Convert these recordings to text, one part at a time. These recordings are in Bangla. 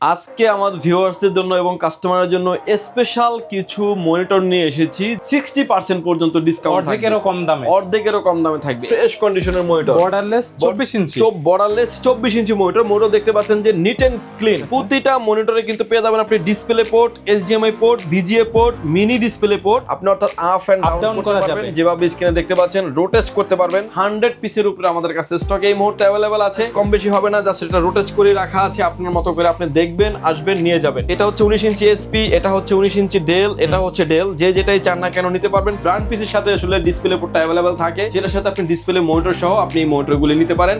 আজকে আমাদের ভিউয়ার্সদের জন্য এবং কাস্টমারের জন্য স্পেশাল কিছু মনিটর নিয়ে এসেছি। সিক্সটি পার্সেন্ট পর্যন্ত ডিসকাউন্ট অর্ধেকেরও কম দামে। অর্ধেকেরও কম দামে থাকবে। ফ্রেশ কন্ডিশনের মনিটর বর্ডারলেস চব্বিশ ইঞ্চি। চোপ বর্ডারলেস চব্বিশ ইঞ্চি মনিটর মনিটর দেখতে পাচ্ছেন যে নিট এন্ড ক্লিন প্রতিটা মনিটরে কিন্তু পেয়ে যাবেন আপনি display port HDMI port VGA port mini display port আপনি অর্থাৎ আপ এন্ড Up ডাউন করা করা যাবে। যাবে। যেভাবে স্ক্রিনে দেখতে পাচ্ছেন রোটেট করতে পারবেন। হান্ড্রেড পিসের উপরে আমাদের কাছে স্টক এই মুহূর্তে অ্যাভেলেবেল আছে। কম বেশি হবে না জাস্ট এটা রোটেট করে রাখা আছে। আপনার মতো করে আপনি দেখবেন আসবেন নিয়ে যাবেন। এটা হচ্ছে উনিশ ইঞ্চি এসপি এটা হচ্ছে উনিশ ইঞ্চি ডেল এটা হচ্ছে ডেল যে যেটাই চান না কেন নিতে পারবেন। ব্র্যান্ড পিসের সাথে আসলে ডিসপ্লে পোর্টটা অ্যাভেলেবেল থাকে। যেটার সাথে আপনি ডিসপ্লে মনিটর সহ আপনি এই মনিটরগুলি নিতে পারেন।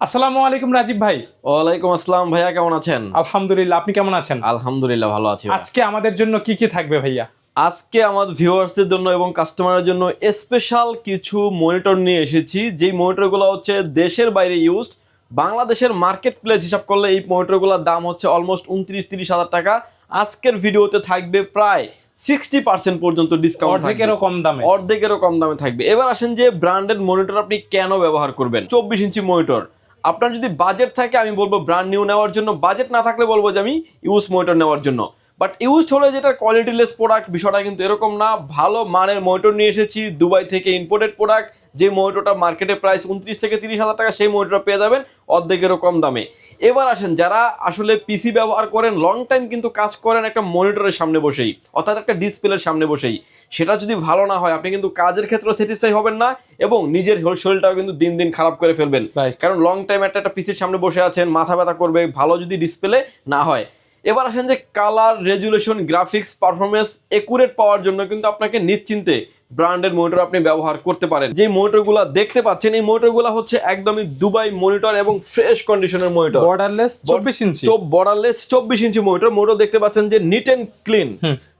আসসালামু আলাইকুম রাজীব ভাই। ওয়ালাইকুম আসসালাম ভাইয়া কেমন আছেন? আলহামদুলিল্লাহ আপনি কেমন আছেন? আলহামদুলিল্লাহ ভালো আছি আজকে আমাদের জন্য কি কি থাকবে ভাইয়া? আজকে আমাদের ভিউয়ার্সদের জন্য এবং কাস্টমারের জন্য স্পেশাল কিছু মনিটর নিয়ে এসেছি। যেই মনিটরগুলো হচ্ছে দেশের বাইরে ইউজড বাংলাদেশের মার্কেট প্লেস হিসাব করলে এই মনিটরগুলোর দাম হচ্ছে অলমোস্ট উনত্রিশ তিরিশ হাজার টাকা। আজকের ভিডিওতে থাকবে প্রায় সিক্সটি পার্সেন্ট পর্যন্ত ডিসকাউন্ট অর্ধেকেরও কম দামে। অর্ধেকেরও কম দামে থাকবে। এবার আসেন যে ব্র্যান্ডেড মনিটর আপনি কেন ব্যবহার করবেন? চব্বিশ ইঞ্চি মনিটর আপনার যদি বাজেট থাকে আমি বলব ব্র্যান্ড নিউ নেওয়ার জন্য। বাজেট না থাকলে বলব যে আমি ইউজ মনিটর নেওয়ার জন্য। বাট ইউজড হলে যেটা কোয়ালিটিলেস প্রোডাক্ট বিষয়টা কিন্তু এরকম না। ভালো মানের মনিটর নিয়ে এসেছি দুবাই থেকে ইম্পোর্টেড প্রোডাক্ট যে মনিটরটা মার্কেটে প্রাইস উনত্রিশ থেকে তিরিশ হাজার টাকা সেই মনিটর পেয়ে যাবেন অর্ধেকেরও কম দামে। এবার আসেন যারা আসলে পিসি ব্যবহার করেন লং টাইম কিন্তু কাজ করেন একটা মনিটরের সামনে বসেই অর্থাৎ একটা ডিসপ্লের সামনে বসেই। সেটা যদি ভালো না হয় আপনি কিন্তু কাজের ক্ষেত্রে স্যাটিসফাই হবেন না এবং নিজের শরীরটাও কিন্তু দিন দিন খারাপ করে ফেলবেন. কারণ লং টাইম একটা একটা পিসির সামনে বসে আছেন মাথা ব্যথা করবে ভালো যদি ডিসপ্লে না হয়। এবার আসেন যে colour resolution graphics performance accurate পাওয়ার জন্য কিন্তু আপনাকে নিশ্চিন্তে ব্র্যান্ডের মনিটর আপনি ব্যবহার করতে পারেন। যে মনিটরগুলো দেখতে পাচ্ছেন এই মনিটরগুলো হচ্ছে একদমই দুবাই মনিটর এবং ফ্রেশ কন্ডিশনের মনিটর বর্ডারলেস চব্বিশ ইঞ্চি। চব বর্ডারলেস চব্বিশ ইঞ্চি মনিটর মনিটর দেখতে পাচ্ছেন যে নিট অ্যান্ড ক্লিন।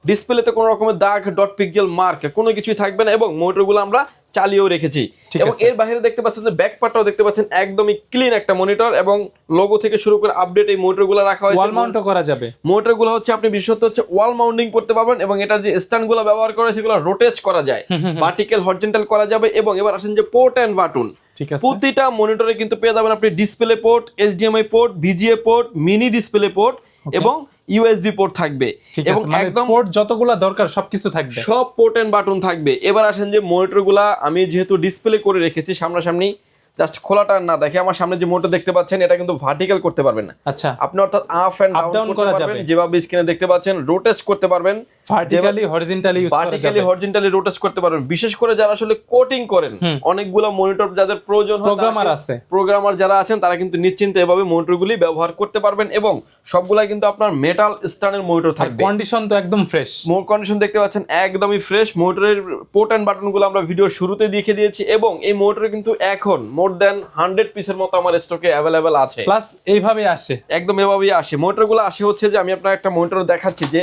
ডিসপ্লেতে কোনো রকমের দাগ ডট পিকজেল মার্ক কোনো কিছুই থাকবে না এবং মনিটরগুলো আমরা চালিয়েও রেখেছি। এবং এর বাইরে দেখতে পাচ্ছেন যে ব্যাক পার্টটাও দেখতে পাচ্ছেন একদমই ক্লিন একটা মনিটর এবং লোগো থেকে শুরু করে আপডেট এই মনিটরগুলো রাখা ওয়াল হয়েছে মাউন্টও করা যাবে। মোটরগুলো হচ্ছে আপনি বিশেষত হচ্ছে ওয়াল মাউন্টিং করতে পারবেন এবং এটার যে স্ট্যান্ডগুলো ব্যবহার করে সেগুলো রোটেট করা যায়। ভার্টিক্যাল হরিজন্টাল করা যাবে এবং এবার আসেন যে পোর্ট অ্যান্ড বাটন ঠিক আছে। প্রতিটা মনিটরে কিন্তু পেয়ে যাবেন আপনি display port HDMI port VGA port mini display port এবং ইউএসবি পোর্ট থাকবে। এবং মানে একদম পোর্ট যতগুলো দরকার সবকিছু থাকবে। সব পোর্ট এন্ড বাটন থাকবে। এবার আসেন যে মনিটরগুলা আমি যেহেতু ডিসপ্লে করে রেখেছি সামনাসামনি জাস্ট খোলাটা না দেখে আমার সামনে যে মোটর দেখতে পাচ্ছেন এটা কিন্তু ভার্টিক্যাল করতে পারবেন না। আচ্ছা। আপনি অর্থাৎ আপ এন্ড ডাউন করতে করা পারবেন। যেভাবে স্ক্রিনে দেখতে পাচ্ছেন রোটেট করতে পারবেন। Vertically horizontally use vertically horizontally rotate করতে পারবেন। বিশেষ করে যারা আসলে কোটিং করেন অনেকগুলো মনিটর যাদের প্রয়োজন Programmer আছে। প্রোগ্রামার যারা আছেন তারা কিন্তু নিশ্চিন্তে এভাবে মনিটরগুলি ব্যবহার করতে পারবেন এবং সবগুলাই কিন্তু আপনার মেটাল স্টানের মনিটর থাকবে। কন্ডিশন তো একদম ফ্রেশ মোর কন্ডিশন দেখতে পাচ্ছেন একদমই ফ্রেশ মোটরের পোর্ট অ্যান্ড বাটনগুলো আমরা ভিডিও শুরুতে দেখে দিয়েছি এবং এই মোটরে কিন্তু এখন মোর দেন হান্ড্রেড পিসের মতো আমার স্টকে অ্যাভেলেবেল আছে। প্লাস এইভাবে আসে। একদম এভাবেই আসে। মোটরগুলো আসে হচ্ছে যে আমি আপনার একটা মোটর দেখাচ্ছি যে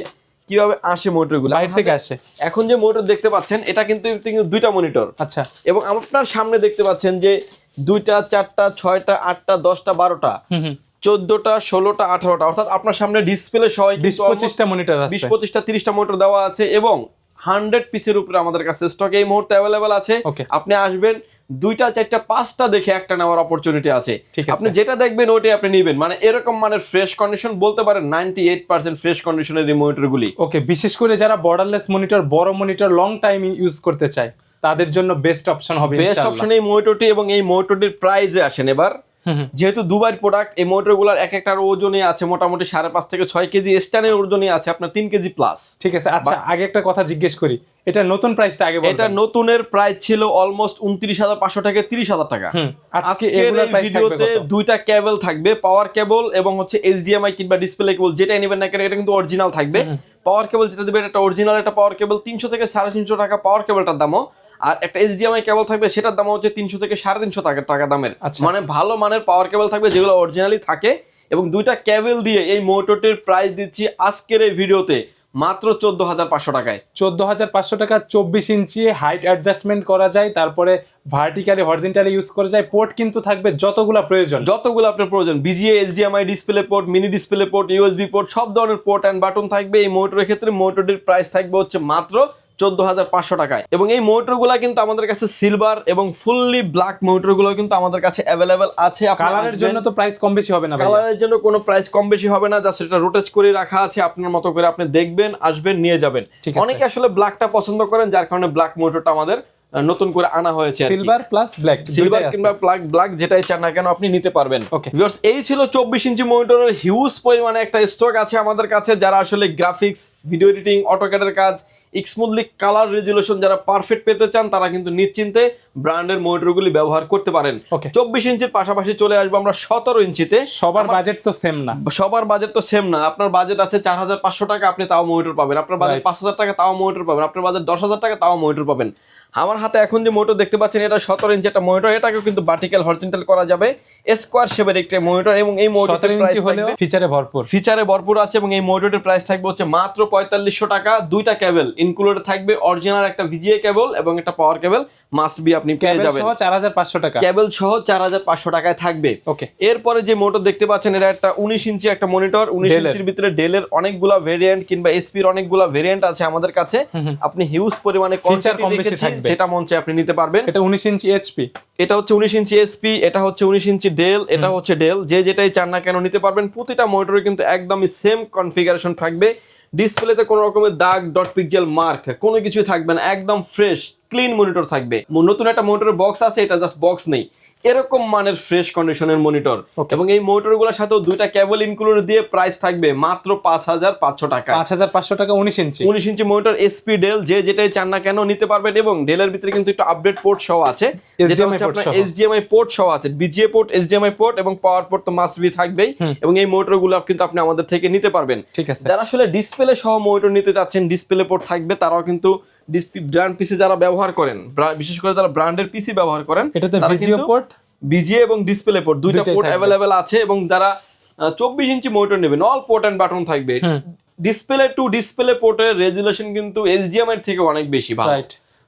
কীভাবে আসে মোটরগুলো বাইরে থেকে আসে। এখন যে মোটর দেখতে পাচ্ছেন এটা কিন্তু দুইটা মনিটর আচ্ছা। এবং আপনার সামনে দেখতে পাচ্ছেন যে দুইটা চারটা ছয়টা আটটা দশটা বারোটা চোদ্দটা ষোলোটা আঠারোটা অর্থাৎ আপনার সামনে ডিসপ্লে সহ বিশ পঁচিশটা মনিটর বিশ পঁচিশটা তিরিশটা মোটর দেওয়া আছে এবং হান্ড্রেড পিসের উপরে আমাদের কাছে স্টক এই মুহূর্তে অ্যাভেলেবেল আছে. আপনি আসবেন দুইটা চারটা পাঁচটা দেখে একটা নেওয়ার অপরচুনিটি আছে। আপনি যেটা দেখবেন ওইটাই আপনি নেবেন মানে এরকম মানের ফ্রেশ কন্ডিশন বলতে পারেন নাইনটি এইট পার্সেন্ট ফ্রেশ কন্ডিশনের এই মনিটরগুলি ওকে বিশেষ করে যারা বর্ডারলেস মনিটর বড় মনিটর লং টাইম ইউজ করতে চায় তাদের জন্য বেস্ট অপশন হবে বেস্ট অপশন এই মনিটরটি এবং এই মনিটরটির প্রাইজে আসেন এবার। যেহেতু দুবাইয়ের প্রোডাক্ট এই মোটরগুলোর এক একটার ওজনে আছে মোটামুটি সাড়ে পাঁচ থেকে ছয় কেজি স্ট্যান্ডের ওজনে আছে আপনার তিন কেজি প্লাস ঠিক আছে আচ্ছা আগে একটা কথা জিজ্ঞেস করি। এটা নতুন প্রাইসটা আগে এটা নতুনের প্রাইস ছিল অলমোস্ট উনত্রিশ হাজার পাঁচশো থেকে তিরিশ হাজার টাকা। আজকে ভিডিওতে দুইটা কেবল থাকবে পাওয়ার কেবল এবং হচ্ছে এইচডিএমআই কিংবা ডিসপ্লে কেবল যেটা নেবেন না কেন এটা কিন্তু অরিজিনাল থাকবে। পাওয়ার কেবল যেটা দেবে এটা অরিজিনাল একটা পাওয়ার কেবল তিনশো থেকে সাড়ে তিনশো টাকা পাওয়ার কেবলটার দামও। আর একটা এইচডিএমআই কেবল থাকবে সেটার দাম হচ্ছে তিনশো থেকে সাড়ে তিনশো টাকা দামের। আচ্ছা। মানে ভালো মানের পাওয়ার কেবল থাকবে যেগুলো অরিজিনালি থাকে। এবং দুইটা কেবল দিয়ে এই মোটরটির প্রাইস দিচ্ছি আজকের এই ভিডিওতে মাত্র চোদ্দ হাজার পাঁচশো টাকায়। চোদ্দ হাজার পাঁচশো টাকা চব্বিশ ইঞ্চি হাইট অ্যাডজাস্টমেন্ট করা যায় তারপরে ভার্টিক্যালি হরিজেন্টালি ইউজ করা যায়। পোর্ট কিন্তু থাকবে যতগুলো প্রয়োজন। যতগুলো আপনার প্রয়োজন। VGA HDMI display port mini display port USB port সব ধরনের পোর্ট অ্যান্ড বাটন থাকবে। এই মোটরের ক্ষেত্রে মোটরটির প্রাইস থাকবে হচ্ছে মাত্র চোদ্দ হাজার পাঁচশো টাকায়। এবং এই মোটরগুলো কিন্তু আমাদের কাছে সিলভার এবং ফুললি ব্ল্যাক মোটরগুলো কিন্তু আমাদের কাছে অ্যাভেলেবেল আছে। কালারের জন্য তো প্রাইস কম বেশি হবে না? কালারের জন্য কোনো প্রাইস কম বেশি হবে না জাস্ট এটা রোটেজ করে রাখা আছে আপনার মতো করে আপনি দেখবেন আসবেন নিয়ে যাবেন। অনেকে আসলে ব্ল্যাকটা পছন্দ করেন যার কারণে ব্ল্যাক মোটরটা আমাদের নতুন করে আনা হয়েছে সিলভার প্লাস ব্ল্যাক সিলভার কিংবা ব্ল্যাক ব্ল্যাক যেটাই চান না কেন আপনি নিতে পারবেন. Viewers, এই ছিল চব্বিশ ইঞ্চি মনিটরের হিউজ পরিমাণে একটা স্টক আছে আমাদের কাছে যারা আসলে গ্রাফিক্স ভিডিও এডিটিং অটোক্যাডের কাজ স্মুথলি কালার রেজুলেশন যারা পারফেক্ট পেতে চান তারা কিন্তু নিশ্চিন্তে ব্র্যান্ডের মনিটরগুলি ব্যবহার করতে পারেন। চব্বিশ ইঞ্চির পাশাপাশি চলে আসব আমরা সতেরো ইঞ্চিতে। সবার বাজেট তো সেম না। সবার বাজেট তো সেম না। আপনার বাজেট আছে চার হাজার পাঁচশো টাকা আপনি তাও মনিটর পাবেন। আপনার বাজেট পাঁচ হাজার টাকা তাও মনিটর পাবেন। আপনার বাজেট দশ হাজার টাকা তাও মনিটর পাবেন। আমার হাতে এখন যে মনিটর দেখতে পাচ্ছেন এটা সতেরো ইঞ্চি একটা মনিটর এটাকেও কিন্তু ভার্টিক্যাল হরিজন্টাল করা যাবে। স্কোয়ার শেপের একটি মনিটর এবং এই প্রাইস হলেও ফিচারে ভরপুর। ফিচারে ভরপুর আছে এবং এই মনিটরের প্রাইস থাকবে হচ্ছে মাত্র পঁয়তাল্লিশশো টাকা দুইটা কেবল ইনক্লুডেড থাকবে অরিজিনাল একটা ভিজিএ কেবল এবং একটা পাওয়ার কেবল মাস্ট বি আপনি পেয়ে যাবেন। সহ চার হাজার পাঁচশো টাকা। কেবল সহ চার হাজার পাঁচশো টাকায় থাকবে। ওকে এরপরে যে মোটর দেখতে পাচ্ছেন এটা একটা উনিশ ইঞ্চি একটা মনিটর উনিশ Dell-এর। ইঞ্চির ভিতরে ডেলের অনেকগুলা ভেরিয়েন্ট কিংবা এসপির অনেকগুলা ভেরিয়েন্ট আছে আমাদের কাছে। আপনি হিউজ পরিমাণে quantity কম বেশি থাকবে। সেটা মঞ্চে আপনি নিতে পারবেন। এটা উনিশ ইঞ্চি এইচপি এটা হচ্ছে উনিশ ইঞ্চি এসপি এটা হচ্ছে উনিশ ইঞ্চি ডেল এটা হচ্ছে ডেল যে যেটাই চান না কেন নিতে পারবেন প্রতিটা মনিটরে কিন্তু একদমই সেম কনফিগারেশন থাকবে। ডিসপ্লেতে কোনো রকমের দাগ ডট পিকজেল মার্ক কোনো কিছুই থাকবে না, একদম ফ্রেশ ক্লিন মনিটর থাকবে। নতুন একটা মনিটরের বক্স আছে, এটা জাস্ট বক্স নেই। এরকম মানের ফ্রেশ কন্ডিশনের মনিটর এবং এই মনিটরগুলোর সাথেও দুইটা কেবল ইনক্লুড দিয়ে প্রাইস থাকবে মাত্র পাঁচ হাজার পাঁচশো টাকা। পাঁচ হাজার পাঁচশো টাকা উনিশ ইঞ্চি উনিশ ইঞ্চি মনিটর এসপি ডেল যে যেটাই চান না কেন নিতে পারবেন এবং ডেলের ভিতরে কিন্তু একটু আপডেট পোর্ট সহ আছে। যেটা HDMI হচ্ছে port আপনার সহ। এইচডিএমআই পোর্ট সহ আছে। বিজিএ পোর্ট এইচডিএমআই পোর্ট এবং পাওয়ার পোর্ট তো মাস্ট বি থাকবেই এবং এই মনিটরগুলো কিন্তু আপনি আমাদের থেকে নিতে পারবেন। ঠিক আছে। যারা আসলে ডিসপ্লে সহ মনিটর নিতে চাচ্ছেন ডিসপ্লে পোর্ট থাকবে তারাও কিন্তু ব্র্যান্ড পিসি যারা ব্যবহার করেন বিশেষ করে যারা ব্র্যান্ডের পিসি ব্যবহার করেন এটাতে ভিজিও পোর্ট বিজিএ এবং ডিসপ্লে পোর্ট দুইটা পোর্ট। অ্যাভেলেবেল আছে এবং যারা চব্বিশ ইঞ্চি মনিটর নেবেন অল পোর্ট অ্যান্ড বাটন থাকবে। ডিসপ্লে টু ডিসপ্লে পোর্টের রেজুলেশন কিন্তু এইচডিএমআই থেকে অনেক বেশি ভালো।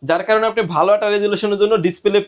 যার কারণে আপনি ভালো একটা রেজুলেশনের জন্য ডিসপ্লে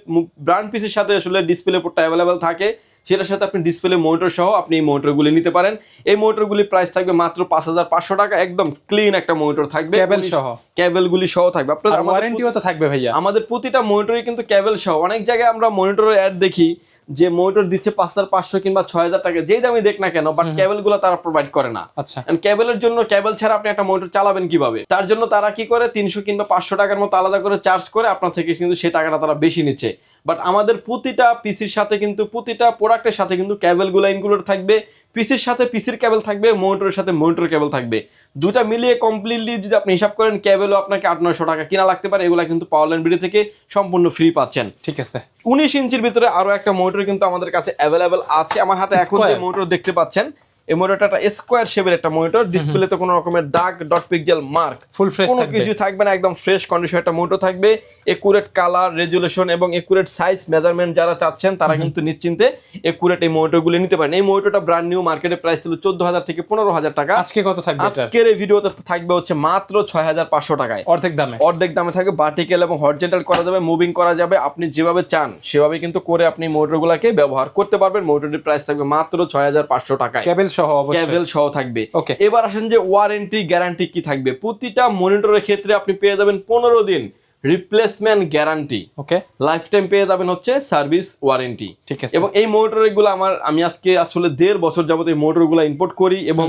ব্র্যান্ড পিসের সাথে আসলে ডিসপ্লে পোর্টটা অ্যাভেলেবেল থাকে। সেটার সাথে আপনি ডিসপ্লে মনিটর সহ আপনি এই মনিটরগুলি নিতে পারেন। এই মনিটরগুলির প্রাইস থাকবে মাত্র পাঁচ হাজার পাঁচশো টাকা একদম ক্লিন একটা মনিটর থাকবে। Cable সহ। ক্যাবেলগুলি সহ থাকবে। আপনার ওয়ারেন্টিও তো থাকবে ভাইয়া। আমাদের প্রতিটা মনিটরে কিন্তু ক্যাবেল সহ। অনেক জায়গায় আমরা মনিটরের অ্যাড দেখি যে মনিটর দিচ্ছে পাঁচ হাজার পাঁচশো কিংবা ছয় হাজার টাকা যেই দামই দেখ না কেন বাট ক্যাবেলগুলো তারা প্রোভাইড করে না। আচ্ছা। ক্যাবেলের জন্য ক্যাবেল ছাড়া আপনি একটা মনিটর চালাবেন কীভাবে? তার জন্য তারা কি করে তিনশো কিংবা পাঁচশো টাকার মতো আলাদা করে চার্জ করে আপনার থেকে কিন্তু সেই টাকাটা তারা বেশি নিচ্ছে। বাট আমাদের প্রতিটা পিসির সাথে কিন্তু প্রতিটা প্রোডাক্টের সাথে কিন্তু ক্যাবেলগুলো ইনক্লুড থাকবে। পিসির সাথে পিসির ক্যাবেল থাকবে মনিটরের সাথে মনিটর ক্যাবেল থাকবে। দুটা মিলিয়ে কমপ্লিটলি যদি আপনি হিসাব করেন ক্যাবেলও আপনাকে আট নয়শো টাকা কিনা লাগতে পারে। এগুলো কিন্তু পাওয়ার লাইন বিডি থেকে সম্পূর্ণ ফ্রি পাচ্ছেন। ঠিক আছে। উনিশ ইঞ্চির ভিতরে আরও একটা মোটর কিন্তু আমাদের কাছে অ্যাভেলেবেল আছে। আমার হাতে এখন যে? মোটর দেখতে পাচ্ছেন এই একটা স্কোয়ার শেপের একটা মনিটর ডিসপ্লেতে কোনো রকমের দাগ dot pixel mark full fresh কোনো কিছু থাকবে না একদম ফ্রেশ কন্ডিশন একটা মোটর থাকবে। একুরেট কালার রেজুলেশন এবং একুরেট সাইজ মেজারমেন্ট যারা চাচ্ছেন তারা কিন্তু নিশ্চিন্তে একুরেট এই মোটরগুলি নিতে পারেন। এই মোটরটা ব্র্যান্ড নিউ মার্কেটে প্রাইস ছিল চোদ্দ হাজার থেকে পনেরো হাজার টাকা। আজকে কত থাকবে আজকের এই ভিডিওতে থাকবে হচ্ছে মাত্র ছয় হাজার পাঁচশো টাকায়। অর্ধেক দামে। অর্ধেক দামে থাকে ভার্টিক্যাল এবং হরিজন্টাল করা যাবে মুভিং করা যাবে আপনি যেভাবে চান সেভাবে কিন্তু করে আপনি মোটরগুলোকে ব্যবহার করতে পারবেন। মোটরটির প্রাইস থাকবে মাত্র ছয় হাজার পাঁচশো টাকায়। ক্যাবেল সহ ক্যাবেল সহ থাকবে। ওকে এবার আসেন যে ওয়ারেন্টি গ্যারান্টি কি থাকবে? প্রতিটা মনিটরের ক্ষেত্রে আপনি পেয়ে যাবেন পনেরো দিন replacement guarantee okay lifetime পেয়ে যাবেন হচ্ছে সার্ভিস ওয়ারেন্টি ঠিক আছে। এবং এই মোটরগুলো আমার আমি আজকে আসলে দেড় বছর যাবত এই মোটরগুলো ইম্পোর্ট করি এবং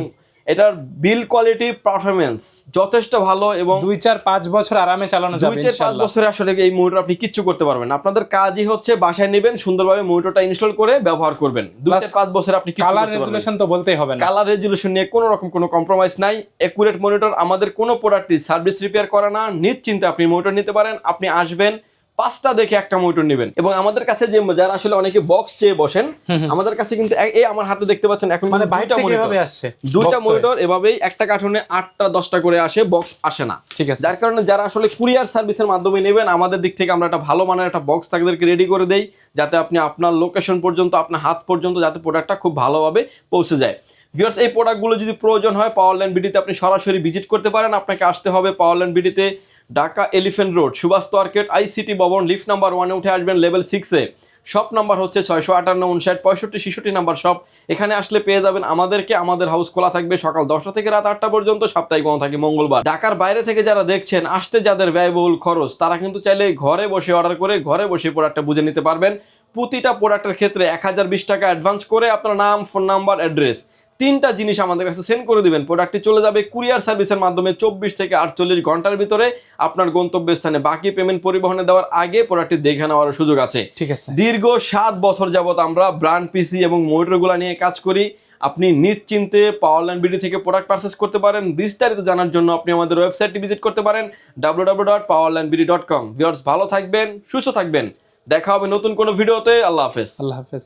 এটার বিল কোয়ালিটি পারফরমেন্স যথেষ্ট ভালো এবং দুই চার পাঁচ বছর আরামে চালানো যাবে দুই চার পাঁচ বছরে আসলে এই মোটর আপনি কিচ্ছু করতে পারবেন আপনাদের কাজই হচ্ছে বাসায় নেবেন সুন্দরভাবে মোটরটা ইনস্টল করে ব্যবহার করবেন। দুই চার পাঁচ বছর আপনি কিচ্ছু কালার রেজুলেশন তো বলতেই হবে না। কালার রেজুলেশন নিয়ে কোনো রকম কোনো কম্প্রোমাইজ নাই। একুরেট মনিটর আমাদের কোনো প্রোডাক্টই সার্ভিস রিপেয়ার করে না। নিশ্চিন্তে আপনি মোটর নিতে পারেন আপনি আসবেন পাঁচটা দেখে একটা মনিটর নেবেন। এবং আমাদের কাছে যে যারা আসলে অনেকে বক্স চেয়ে বসেন আমাদের কাছে কিন্তু এই আমার হাতে দেখতে পাচ্ছেন এখন মানে থেকে মনিটর আসছে দুইটা মনিটর এভাবেই একটা কার্টুনে আটটা দশটা করে আসে বক্স আসে না। ঠিক আছে। যার কারণে যারা আসলে কুরিয়ার সার্ভিসের মাধ্যমে নেবেন আমাদের দিক থেকে আমরা একটা ভালো মানের একটা বক্স তাদেরকে রেডি করে দেই যাতে আপনি আপনার লোকেশন পর্যন্ত আপনার হাত পর্যন্ত যাতে প্রোডাক্টটা খুব ভালোভাবে পৌঁছে যায়। ভিউয়ার্স এই প্রোডাক্টগুলো যদি প্রয়োজন হয় পাওয়ার লাইন বিডিতে আপনি সরাসরি ভিজিট করতে পারেন। আপনাকে আসতে হবে power line বিডিতে Dhaka Elephant Road Subhash Market ICT Bhaban lift number ওয়ানে উঠে আসবেন লেভেল সিক্সে শপ নাম্বার হচ্ছে ছয়শো আটান্ন, উনষাট, পঁয়ষট্টি, ছেষট্টি নাম্বার শপ এখানে আসলে পেয়ে যাবেন আমাদেরকে, আমাদের হাউস খোলা থাকবে সকাল দশটা থেকে রাত আটটা পর্যন্ত, সাপ্তাহিক বন্ধ থাকে মঙ্গলবার। ঢাকার বাইরে থেকে যারা দেখছেন, আসতে যাদের ব্যয়বহুল খরচ, তারা কিন্তু চাইলে ঘরে বসে অর্ডার করে, ঘরে বসে প্রোডাক্টটা বুঝে নিতে পারবেন। প্রতিটা প্রোডাক্টের ক্ষেত্রে এক হাজার বিশ টাকা অ্যাডভান্স করে আপনার নাম ফোন নাম্বার অ্যাড্রেস তিনটা জিনিস আমাদের কাছে সেন্ড করে দিবেন। প্রোডাক্টটি চলে যাবে কুরিয়ার সার্ভিসের মাধ্যমে চব্বিশ থেকে আটচল্লিশ ঘণ্টার ভিতরে। আপনার গন্তব্যস্থানে বাকি পেমেন্ট পরিবহনে দেওয়ার আগে প্রোডাক্টটি দেখে নেওয়ার সুযোগ আছে। ঠিক আছে। দীর্ঘ সাত বছর যাবত আমরা ব্র্যান্ড পিসি এবং মোটরগুলো নিয়ে কাজ করি। আপনি নিশ্চিন্তে পাওয়ারল্যান্ড বিডি থেকে প্রোডাক্ট পারচেস করতে পারেন। বিস্তারিত জানার জন্য আপনি আমাদের ওয়েবসাইটটি ভিজিট করতে পারেন। W W dot Powerland BD dot com ভালো থাকবেন সুস্থ থাকবেন। দেখা হবে নতুন কোনো ভিডিওতে আল্লাহ হাফেজ। আল্লাহ হাফেজ।